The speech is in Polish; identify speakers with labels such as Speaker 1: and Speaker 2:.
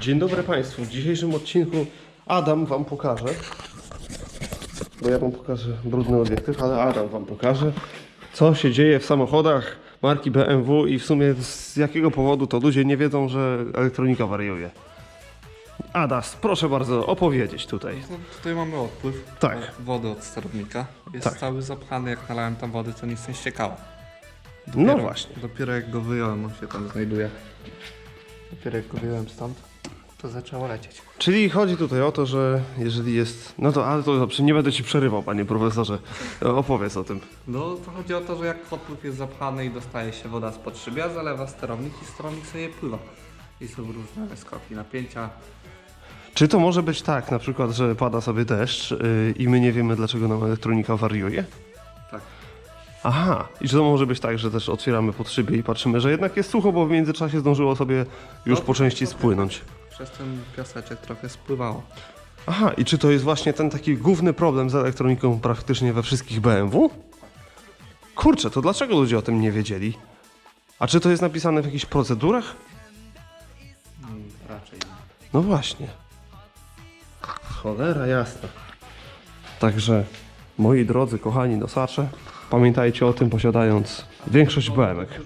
Speaker 1: Dzień dobry Państwu. W dzisiejszym odcinku Adam Wam pokaże, bo ja Wam pokażę brudny obiektyw, ale Adam Wam pokaże, co się dzieje w samochodach marki BMW i w sumie z jakiego powodu to ludzie nie wiedzą, że elektronika wariuje. Adas, proszę bardzo opowiedzieć tutaj.
Speaker 2: No, tutaj mamy odpływ
Speaker 1: Tak.
Speaker 2: wody od sterownika. Jest
Speaker 1: Tak.
Speaker 2: cały zapchany, jak nalałem tam wody, to nic nie ściekało.
Speaker 1: No właśnie.
Speaker 2: Dopiero jak go wyjąłem, on się tam znajduje. Dopiero jak go wyjąłem stąd, to zaczęło lecieć.
Speaker 1: Czyli chodzi tutaj o to, że jeżeli jest... No to, ale to dobrze, nie będę Ci przerywał, Panie Profesorze. Opowiedz o tym.
Speaker 2: No to chodzi o to, że jak odpływ jest zapchany i dostaje się woda spod szybia, zalewa sterownik i sterownik sobie pływa. I są różne skoki napięcia.
Speaker 1: Czy to może być tak, na przykład, że pada sobie deszcz yy, i my nie wiemy, dlaczego nam elektronika wariuje?
Speaker 2: Tak.
Speaker 1: Aha, i czy to może być tak, że też otwieramy pod szybie i patrzymy, że jednak jest sucho, bo w międzyczasie zdążyło sobie już
Speaker 2: No,
Speaker 1: po części spłynąć.
Speaker 2: Przez ten piaseczek trochę spływało.
Speaker 1: Aha, i czy to jest właśnie ten taki główny problem z elektroniką praktycznie we wszystkich BMW? Kurczę, to dlaczego ludzie o tym nie wiedzieli? A czy to jest napisane w jakichś procedurach?
Speaker 2: Mm, raczej nie.
Speaker 1: No właśnie. Cholera jasna. Także, moi drodzy, kochani nosacze, pamiętajcie o tym posiadając większość BMek.